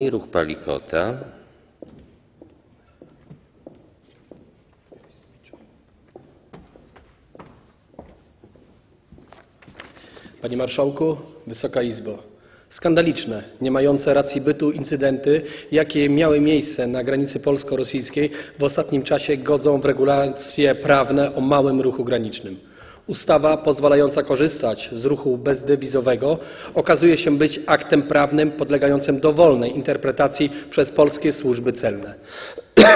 I ruch Palikota. Panie Marszałku, Wysoka Izbo. Skandaliczne, nie mające racji bytu incydenty, jakie miały miejsce na granicy polsko-rosyjskiej w ostatnim czasie godzą w regulacje prawne o małym ruchu granicznym. Ustawa pozwalająca korzystać z ruchu bezdewizowego okazuje się być aktem prawnym podlegającym dowolnej interpretacji przez polskie służby celne.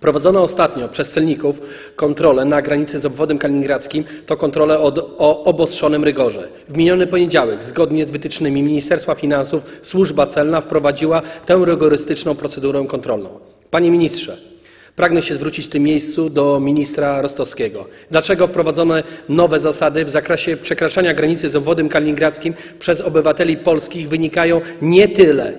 Prowadzone ostatnio przez celników kontrole na granicy z obwodem kaliningradzkim to kontrole od, o obostrzonym rygorze. W miniony poniedziałek, zgodnie z wytycznymi Ministerstwa Finansów, służba celna wprowadziła tę rygorystyczną procedurę kontrolną. Panie ministrze, pragnę się zwrócić w tym miejscu do ministra Rostowskiego. Dlaczego wprowadzono nowe zasady w zakresie przekraczania granicy z obwodem kaliningradzkim przez obywateli polskich wynikają nie tyle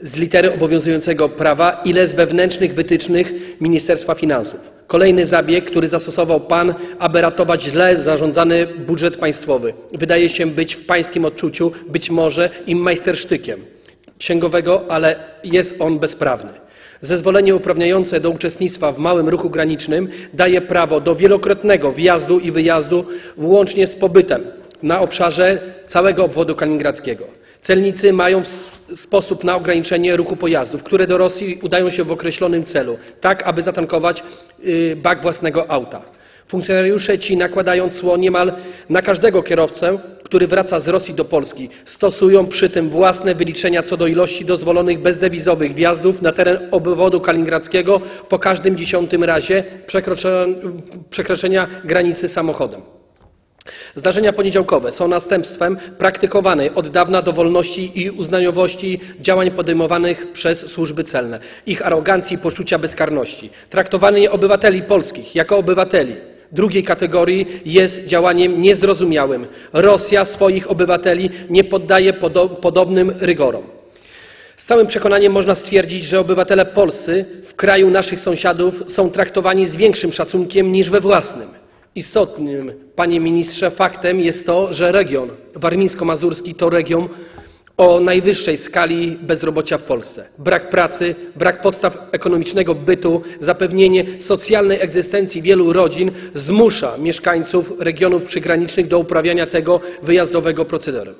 z litery obowiązującego prawa, ile z wewnętrznych wytycznych Ministerstwa Finansów. Kolejny zabieg, który zastosował Pan, aby ratować źle zarządzany budżet państwowy, wydaje się być w Pańskim odczuciu być może im majstersztykiem księgowego, ale jest on bezprawny. Zezwolenie uprawniające do uczestnictwa w małym ruchu granicznym daje prawo do wielokrotnego wjazdu i wyjazdu, włącznie z pobytem na obszarze całego obwodu kaliningradzkiego. Celnicy mają sposób na ograniczenie ruchu pojazdów, które do Rosji udają się w określonym celu, tak aby zatankować y, bak własnego auta. Funkcjonariusze ci nakładają cło niemal na każdego kierowcę, który wraca z Rosji do Polski. Stosują przy tym własne wyliczenia co do ilości dozwolonych bezdewizowych wjazdów na teren obwodu kaliningradzkiego po każdym dziesiątym razie przekroczenia granicy samochodem. Zdarzenia poniedziałkowe są następstwem praktykowanej od dawna dowolności i uznaniowości działań podejmowanych przez służby celne, ich arogancji i poczucia bezkarności. Traktowanie obywateli polskich jako obywateli drugiej kategorii jest działaniem niezrozumiałym. Rosja swoich obywateli nie poddaje podobnym rygorom. Z całym przekonaniem można stwierdzić, że obywatele polscy w kraju naszych sąsiadów są traktowani z większym szacunkiem niż we własnym. Istotnym, panie ministrze, faktem jest to, że region warmińsko-mazurski to region o najwyższej skali bezrobocia w Polsce. Brak pracy, brak podstaw ekonomicznego bytu, zapewnienie socjalnej egzystencji wielu rodzin zmusza mieszkańców regionów przygranicznych do uprawiania tego wyjazdowego procederu.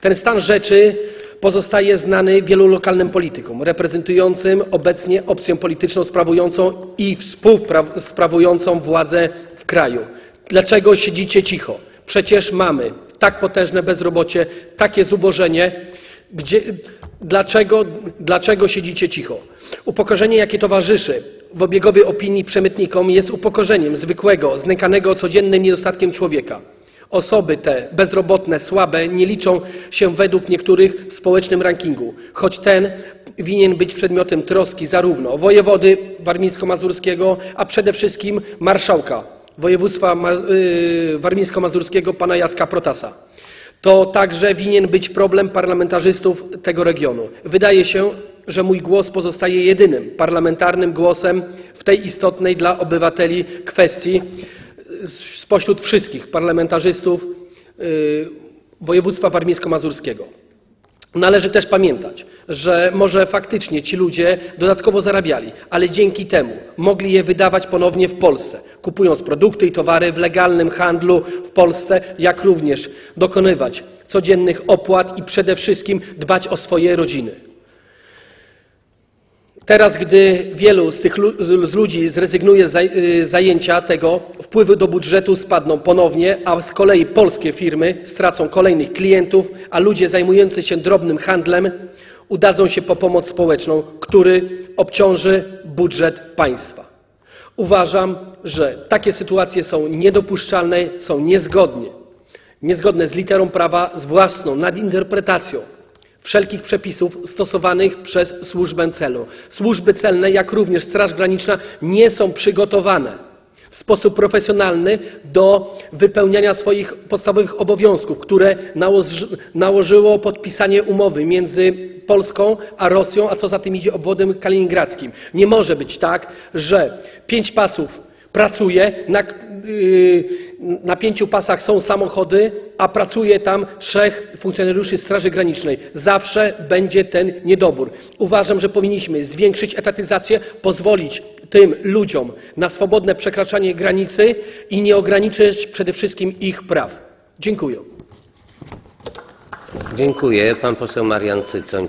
Ten stan rzeczy pozostaje znany wielu lokalnym politykom reprezentującym obecnie opcję polityczną sprawującą i współsprawującą władzę w kraju. Dlaczego siedzicie cicho? Przecież mamy tak potężne bezrobocie, takie zubożenie. Gdzie, dlaczego, dlaczego siedzicie cicho? Upokorzenie, jakie towarzyszy w obiegowej opinii przemytnikom, jest upokorzeniem zwykłego, znękanego codziennym niedostatkiem człowieka. Osoby te bezrobotne, słabe nie liczą się według niektórych w społecznym rankingu, choć ten winien być przedmiotem troski zarówno wojewody warmińsko-mazurskiego, a przede wszystkim marszałka województwa y, warmińsko-mazurskiego pana Jacka Protasa. To także winien być problem parlamentarzystów tego regionu. Wydaje się, że mój głos pozostaje jedynym parlamentarnym głosem w tej istotnej dla obywateli kwestii spośród wszystkich parlamentarzystów y, województwa warmińsko-mazurskiego. Należy też pamiętać, że może faktycznie ci ludzie dodatkowo zarabiali, ale dzięki temu mogli je wydawać ponownie w Polsce, kupując produkty i towary w legalnym handlu w Polsce, jak również dokonywać codziennych opłat i przede wszystkim dbać o swoje rodziny. Teraz, gdy wielu z tych z ludzi zrezygnuje z y, zajęcia tego, wpływy do budżetu spadną ponownie, a z kolei polskie firmy stracą kolejnych klientów, a ludzie zajmujący się drobnym handlem udadzą się po pomoc społeczną, który obciąży budżet państwa. Uważam, że takie sytuacje są niedopuszczalne, są niezgodnie, niezgodne z literą prawa, z własną nadinterpretacją wszelkich przepisów stosowanych przez służbę celną. Służby celne, jak również Straż Graniczna nie są przygotowane w sposób profesjonalny do wypełniania swoich podstawowych obowiązków, które nałożyło podpisanie umowy między Polską a Rosją, a co za tym idzie obwodem kaliningradzkim. Nie może być tak, że pięć pasów pracuje na, yy, Na pięciu pasach są samochody, a pracuje tam trzech funkcjonariuszy Straży Granicznej. Zawsze będzie ten niedobór. Uważam, że powinniśmy zwiększyć etatyzację, pozwolić tym ludziom na swobodne przekraczanie granicy i nie ograniczyć przede wszystkim ich praw. Dziękuję. Dziękuję. Pan poseł Marian Cycoń.